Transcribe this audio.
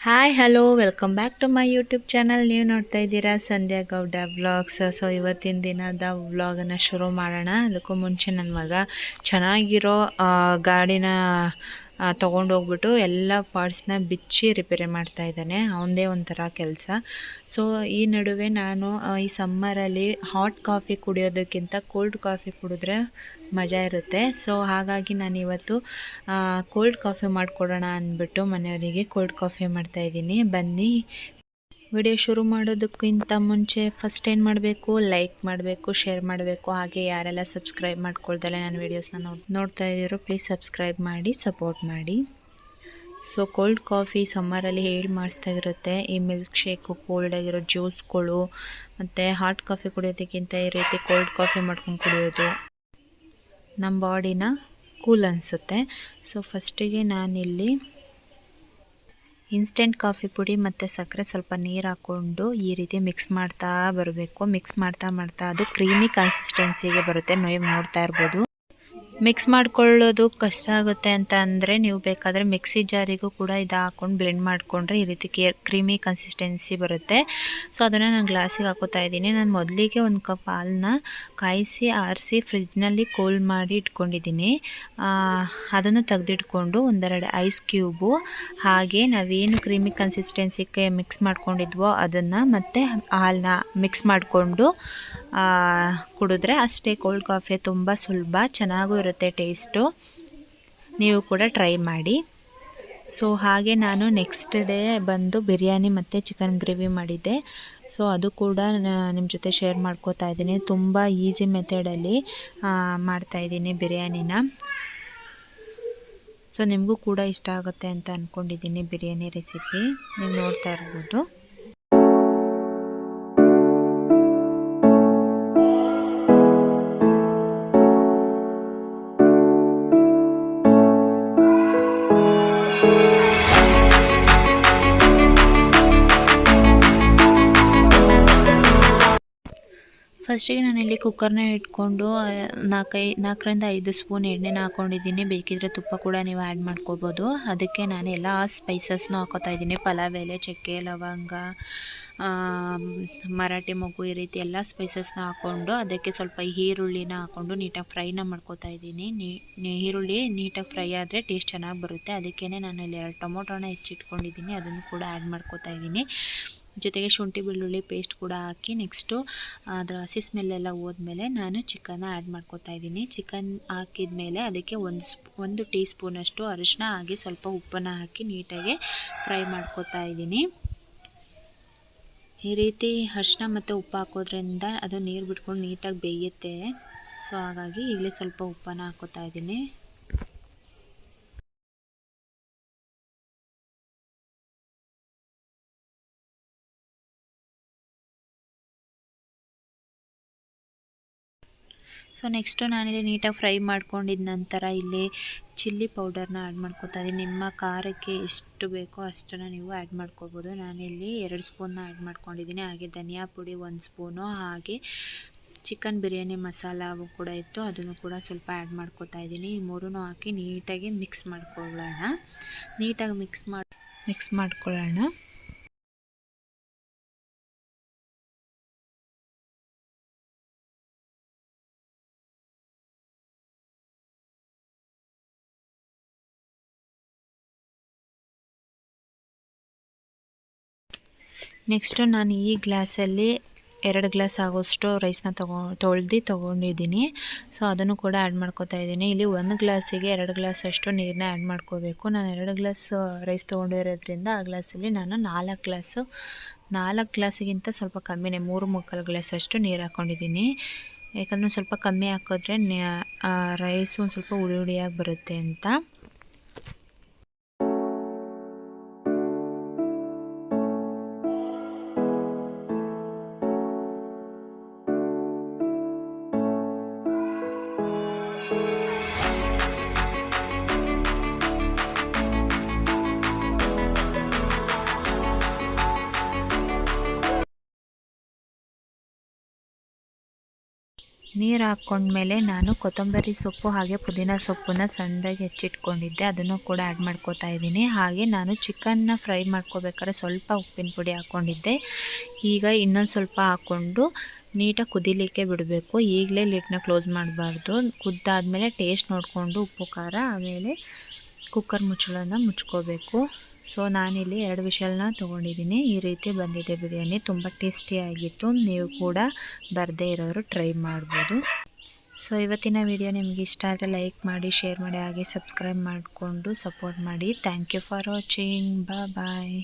Hi hello welcome back to my YouTube channel ನೀವು ನೋಡ್ತಾ ಇದ್ದೀರಾ ಸಂಧ್ಯಾ ಗೌಡ ವ್ಲಾಗ್ಸ್ ಸೊ ಇವತ್ತಿನ ದಿನದ ವ್ಲಾಗನ್ನು ಶುರು ಮಾಡೋಣ. ಅದಕ್ಕೂ ಮುಂಚೆ ನನ್ನ ಮಗ ಚೆನ್ನಾಗಿರೋ ಗಾಡಿನ ತೊಗೊಂಡೋಗ್ಬಿಟ್ಟು ಎಲ್ಲ ಪಾರ್ಟ್ಸ್ನ ಬಿಚ್ಚಿ ರಿಪೇರಿ ಮಾಡ್ತಾ ಇದ್ದಾನೆ. ಅವನದೇ ಒಂಥರ ಕೆಲಸ. ಸೊ ಈ ನಡುವೆ ನಾನು ಈ ಸಮ್ಮರಲ್ಲಿ ಹಾಟ್ ಕಾಫಿ ಕುಡಿಯೋದಕ್ಕಿಂತ ಕೋಲ್ಡ್ ಕಾಫಿ ಕುಡಿದ್ರೆ ಮಜಾ ಇರುತ್ತೆ. ಸೊ ಹಾಗಾಗಿ ನಾನು ಇವತ್ತು ಕೋಲ್ಡ್ ಕಾಫಿ ಮಾಡಿಕೊಡೋಣ ಅಂದ್ಬಿಟ್ಟು ಮನೆಯವರಿಗೆ ಕೋಲ್ಡ್ ಕಾಫಿ ಮಾಡ್ತಾಯಿದ್ದೀನಿ ಬನ್ನಿ ವಿಡಿಯೋ ಶುರು ಮಾಡೋದಕ್ಕಿಂತ ಮುಂಚೆ ಫಸ್ಟ್ ಏನು ಮಾಡಬೇಕು? ಲೈಕ್ ಮಾಡಬೇಕು ಶೇರ್ ಮಾಡಬೇಕು. ಹಾಗೆ ಯಾರೆಲ್ಲ ಸಬ್ಸ್ಕ್ರೈಬ್ ಮಾಡ್ಕೊಳ್ದಲ್ಲ ನಾನು ವೀಡಿಯೋಸ್ನ ನೋಡ್ ನೋಡ್ತಾ ಇದ್ದೀರೋ ಪ್ಲೀಸ್ ಸಬ್ಸ್ಕ್ರೈಬ್ ಮಾಡಿ ಸಪೋರ್ಟ್ ಮಾಡಿ. ಸೊ ಕೋಲ್ಡ್ ಕಾಫಿ ಸಮ್ಮರಲ್ಲಿ ಹೇಳಿ ಮಾಡಿಸ್ತಾ ಇರುತ್ತೆ. ಈ ಮಿಲ್ಕ್ ಶೇಕು ಕೋಲ್ಡ್ ಆಗಿರೋ ಜ್ಯೂಸ್ಗಳು ಮತ್ತು ಹಾಟ್ ಕಾಫಿ ಕುಡಿಯೋದಕ್ಕಿಂತ ಈ ರೀತಿ ಕೋಲ್ಡ್ ಕಾಫಿ ಮಾಡ್ಕೊಂಡು ಕುಡಿಯೋದು ನಮ್ಮ ಬಾಡಿನ ಕೂಲ್ ಅನಿಸುತ್ತೆ. ಸೊ ಫಸ್ಟಿಗೆ ನಾನಿಲ್ಲಿ ಇನ್ಸ್ಟೆಂಟ್ ಕಾಫಿ ಪುಡಿ ಮತ್ತು ಸಕ್ಕರೆ ಸ್ವಲ್ಪ ನೀರು ಹಾಕ್ಕೊಂಡು ಈ ರೀತಿ ಮಿಕ್ಸ್ ಮಾಡ್ತಾ ಬರಬೇಕು. ಮಿಕ್ಸ್ ಮಾಡ್ತಾ ಮಾಡ್ತಾ ಅದು ಕ್ರೀಮಿ ಕನ್ಸಿಸ್ಟೆನ್ಸಿಗೆ ಬರುತ್ತೆ. ನೀವು ನೋಡ್ತಾ ಇರ್ಬೋದು. ಮಿಕ್ಸ್ ಮಾಡ್ಕೊಳ್ಳೋದು ಕಷ್ಟ ಆಗುತ್ತೆ ಅಂತ ಅಂದರೆ ನೀವು ಬೇಕಾದರೆ ಮಿಕ್ಸಿ ಜಾರಿಗೂ ಕೂಡ ಇದು ಹಾಕ್ಕೊಂಡು ಬ್ಲೆಂಡ್ ಮಾಡಿಕೊಂಡ್ರೆ ಈ ರೀತಿ ಕೇರ್, ಕ್ರೀಮಿ ಕನ್ಸಿಸ್ಟೆನ್ಸಿ ಬರುತ್ತೆ. ಸೊ ಅದನ್ನು ನಾನು ಗ್ಲಾಸಿಗೆ ಹಾಕೋತಾ ಇದ್ದೀನಿ. ನಾನು ಮೊದಲಿಗೆ ಒಂದು ಕಪ್ ಹಾಲನ್ನ ಕಾಯಿಸಿ, ಆರಿಸಿ ಫ್ರಿಜ್ನಲ್ಲಿ ಕೋಲ್ಡ್ ಮಾಡಿ ಇಟ್ಕೊಂಡಿದ್ದೀನಿ. ಅದನ್ನು ತೆಗೆದಿಟ್ಕೊಂಡು ಒಂದೆರಡು ಐಸ್ ಕ್ಯೂಬು ಹಾಗೆ ನಾವೇನು ಕ್ರೀಮಿ ಕನ್ಸಿಸ್ಟೆನ್ಸಿಗೆ ಮಿಕ್ಸ್ ಮಾಡ್ಕೊಂಡಿದ್ವೋ ಅದನ್ನು ಮತ್ತು ಹಾಲನ್ನ ಮಿಕ್ಸ್ ಮಾಡಿಕೊಂಡು ಕುಡಿದ್ರೆ ಅಷ್ಟೇ ಕೋಲ್ಡ್ ಕಾಫಿ ತುಂಬ ಸುಲಭ, ಚೆನ್ನಾಗೂ ಇರುತ್ತೆ ಟೇಸ್ಟು ನೀವು ಕೂಡ ಟ್ರೈ ಮಾಡಿ. ಸೊ ಹಾಗೆ ನಾನು ನೆಕ್ಸ್ಟ್ ಡೇ ಬಂದು ಬಿರಿಯಾನಿ ಮತ್ತು ಚಿಕನ್ ಗ್ರೇವಿ ಮಾಡಿದ್ದೆ. ಸೊ ಅದು ಕೂಡ ನಿಮ್ಮ ಜೊತೆ ಶೇರ್ ಮಾಡ್ಕೋತಾ ಇದ್ದೀನಿ. ತುಂಬ ಈಸಿ ಮೆಥಡಲ್ಲಿ ಮಾಡ್ತಾಯಿದ್ದೀನಿ ಬಿರಿಯಾನಿನ. ಸೊ ನಿಮಗೂ ಕೂಡ ಇಷ್ಟ ಆಗುತ್ತೆ ಅಂತ ಅಂದ್ಕೊಂಡಿದ್ದೀನಿ ಬಿರಿಯಾನಿ ರೆಸಿಪಿ ನೀವು ನೋಡ್ತಾ ಇರ್ಬೋದು. ಫಸ್ಟಿಗೆ ನಾನಿಲ್ಲಿ ಕುಕ್ಕರ್ನ ಇಟ್ಕೊಂಡು ನಾಲ್ಕೈ ನಾಲ್ಕರಿಂದ ಐದು ಸ್ಪೂನ್ ಎಣ್ಣೆನ ಹಾಕ್ಕೊಂಡಿದ್ದೀನಿ ಬೇಕಿದ್ರೆ ತುಪ್ಪ ಕೂಡ ನೀವು ಆ್ಯಡ್ ಮಾಡ್ಕೋಬೋದು. ಅದಕ್ಕೆ ನಾನು ಎಲ್ಲ ಸ್ಪೈಸಸ್ನ ಹಾಕೋತಾ ಇದ್ದೀನಿ. ಪಲಾವ್ ಎಲೆ, ಚಕ್ಕೆ, ಲವಂಗ ಮರಾಠಿ ಮಗು ಈ ರೀತಿ ಎಲ್ಲ ಸ್ಪೈಸಸ್ನ ಹಾಕ್ಕೊಂಡು ಅದಕ್ಕೆ ಸ್ವಲ್ಪ ಈರುಳ್ಳಿನ ಹಾಕ್ಕೊಂಡು ನೀಟಾಗಿ ಫ್ರೈನ ಮಾಡ್ಕೋತಾ ಇದ್ದೀನಿ. ನೀ ಈರುಳ್ಳಿ ನೀಟಾಗಿ ಫ್ರೈ ಆದರೆ ಟೇಸ್ಟ್ ಚೆನ್ನಾಗಿ ಬರುತ್ತೆ. ಅದಕ್ಕೇ ನಾನು ಇಲ್ಲಿ ಎರಡು ಟೊಮೊಟೊನ ಹೆಚ್ಚಿಟ್ಕೊಂಡಿದ್ದೀನಿ. ಅದನ್ನು ಕೂಡ ಆ್ಯಡ್ ಮಾಡ್ಕೋತಾ ಇದ್ದೀನಿ. ಜೊತೆಗೆ ಶುಂಠಿ ಬೆಳ್ಳುಳ್ಳಿ ಪೇಸ್ಟ್ ಕೂಡ ಹಾಕಿ ನೆಕ್ಸ್ಟು ಅದರ ಹಸಿ ಸ್ಮೆಲ್ಲೆಲ್ಲ ಹೋದ್ಮೇಲೆ ನಾನು ಚಿಕನ್ನ ಆ್ಯಡ್ ಮಾಡ್ಕೋತಾ ಇದ್ದೀನಿ. ಚಿಕನ್ ಹಾಕಿದ ಮೇಲೆ ಅದಕ್ಕೆ ಒಂದು ಸ್ಪೂ ಒಂದು ಟೀ ಸ್ಪೂನಷ್ಟು ಅರಿಶಿನ ಹಾಗೆ ಸ್ವಲ್ಪ ಉಪ್ಪನ್ನು ಹಾಕಿ ನೀಟಾಗಿ ಫ್ರೈ ಮಾಡ್ಕೋತಾ ಇದ್ದೀನಿ. ಈ ರೀತಿ ಅರಿಶಿನ ಮತ್ತು ಉಪ್ಪು ಹಾಕೋದ್ರಿಂದ ಅದು ನೀರು ಬಿಟ್ಕೊಂಡು ನೀಟಾಗಿ ಬೇಯುತ್ತೆ. ಸೊ ಹಾಗಾಗಿ ಈಗಲೇ ಸ್ವಲ್ಪ ಉಪ್ಪನ್ನು ಹಾಕೋತಾ ಇದ್ದೀನಿ. ಸೊ ನೆಕ್ಸ್ಟು ನಾನಿಲ್ಲಿ ನೀಟಾಗಿ ಫ್ರೈ ಮಾಡ್ಕೊಂಡಿದ ನಂತರ ಇಲ್ಲಿ ಚಿಲ್ಲಿ ಪೌಡರ್ನ ಆ್ಯಡ್ ಮಾಡ್ಕೊತಾ ಇದ್ದೀನಿ. ನಿಮ್ಮ ಖಾರಕ್ಕೆ ಎಷ್ಟು ಬೇಕೋ ಅಷ್ಟನ್ನು ನೀವು ಆ್ಯಡ್ ಮಾಡ್ಕೋಬೋದು. ನಾನಿಲ್ಲಿ ಎರಡು ಸ್ಪೂನ್ನ ಆ್ಯಡ್ ಮಾಡ್ಕೊಂಡಿದ್ದೀನಿ. ಹಾಗೆ ಧನಿಯಾ ಪುಡಿ ಒಂದು ಸ್ಪೂನು, ಹಾಗೆ ಚಿಕನ್ ಬಿರಿಯಾನಿ ಮಸಾಲವು ಕೂಡ ಇತ್ತು. ಅದನ್ನು ಕೂಡ ಸ್ವಲ್ಪ ಆ್ಯಡ್ ಮಾಡ್ಕೊತಾ ಇದ್ದೀನಿ. ಈ ಮೂರೂ ಹಾಕಿ ನೀಟಾಗಿ ಮಿಕ್ಸ್ ಮಾಡ್ಕೊಳ್ಳೋಣ. ನೀಟಾಗಿ ಮಿಕ್ಸ್ ಮಾಡಿ ಮಿಕ್ಸ್ ಮಾಡ್ಕೊಳ್ಳೋಣ. ನೆಕ್ಸ್ಟು ನಾನು ಈ ಗ್ಲಾಸಲ್ಲಿ ಎರಡು ಗ್ಲಾಸ್ ಆಗೋಷ್ಟು ರೈಸ್ನ ತಗೊ, ತೊಳ್ದು ತೊಗೊಂಡಿದ್ದೀನಿ. ಸೊ ಅದನ್ನು ಕೂಡ ಆ್ಯಡ್ ಮಾಡ್ಕೋತಾ ಇದ್ದೀನಿ. ಇಲ್ಲಿ ಒಂದು ಗ್ಲಾಸಿಗೆ ಎರಡು ಗ್ಲಾಸ್ ಅಷ್ಟು ನೀರನ್ನ ಆ್ಯಡ್ ಮಾಡ್ಕೋಬೇಕು. ನಾನು ಎರಡು ಗ್ಲಾಸ್ ರೈಸ್ ತೊಗೊಂಡಿರೋದ್ರಿಂದ ಆ ಗ್ಲಾಸಲ್ಲಿ ನಾನು ನಾಲ್ಕು ಗ್ಲಾಸು ನಾಲ್ಕು ಗ್ಲಾಸಿಗಿಂತ ಸ್ವಲ್ಪ ಕಮ್ಮಿನೇ, ಮೂರು ಮುಕ್ಕಾಲು ಗ್ಲಾಸ್ ಅಷ್ಟು ನೀರು ಹಾಕ್ಕೊಂಡಿದ್ದೀನಿ ಯಾಕಂದರೆ ಸ್ವಲ್ಪ ಕಮ್ಮಿ ಹಾಕಿದ್ರೆ ರೈಸು ಒಂದು ಸ್ವಲ್ಪ ಉಡಿ ಉಡಿಯಾಗಿ ಬರುತ್ತೆ ಅಂತ. ನೀರು ಹಾಕ್ಕೊಂಡ್ಮೇಲೆ ನಾನು ಕೊತ್ತಂಬರಿ ಸೊಪ್ಪು ಹಾಗೆ ಪುದೀನ ಸೊಪ್ಪನ್ನ ಸಣ್ಣದಾಗಿ ಹೆಚ್ಚಿಟ್ಕೊಂಡಿದ್ದೆ. ಅದನ್ನು ಕೂಡ ಆ್ಯಡ್ ಮಾಡ್ಕೋತಾ ಇದ್ದೀನಿ. ಹಾಗೆ ನಾನು ಚಿಕನ್ನ ಫ್ರೈ ಮಾಡ್ಕೋಬೇಕಾದ್ರೆ ಸ್ವಲ್ಪ ಉಪ್ಪಿನ ಪುಡಿ ಹಾಕ್ಕೊಂಡಿದ್ದೆ ಈಗ ಇನ್ನೊಂದು ಸ್ವಲ್ಪ ಹಾಕ್ಕೊಂಡು ನೀಟಾಗಿ ಕುದಿಲಿಕ್ಕೆ ಬಿಡಬೇಕು. ಈಗಲೇ ಲಿಟ್ನ ಕ್ಲೋಸ್ ಮಾಡಬಾರ್ದು. ಕುದ್ದಾದಮೇಲೆ ಟೇಸ್ಟ್ ನೋಡಿಕೊಂಡು ಉಪ್ಪು, ಖಾರ, ಆಮೇಲೆ ಕುಕ್ಕರ್ ಮುಚ್ಚಳನ ಮುಚ್ಕೋಬೇಕು. ಸೊ ನಾನಿಲ್ಲಿ ಎರಡು ವಿಷಯಗಳನ್ನ ತೊಗೊಂಡಿದ್ದೀನಿ. ಈ ರೀತಿ ಬಂದಿದೆ ಬಿರಿಯಾನಿ. ತುಂಬ ಟೇಸ್ಟಿಯಾಗಿತ್ತು. ನೀವು ಕೂಡ ಬರದೇ ಇರೋರು ಟ್ರೈ ಮಾಡ್ಬೋದು. ಸೊ ಇವತ್ತಿನ ವಿಡಿಯೋ ನಿಮಗೆ ಇಷ್ಟ ಆದರೆ ಲೈಕ್ ಮಾಡಿ, ಶೇರ್ ಮಾಡಿ, ಹಾಗೆ ಸಬ್ಸ್ಕ್ರೈಬ್ ಮಾಡಿಕೊಂಡು ಸಪೋರ್ಟ್ ಮಾಡಿ. ಥ್ಯಾಂಕ್ ಯು ಫಾರ್ ವಾಚಿಂಗ್ ಬಾ ಬಾಯ್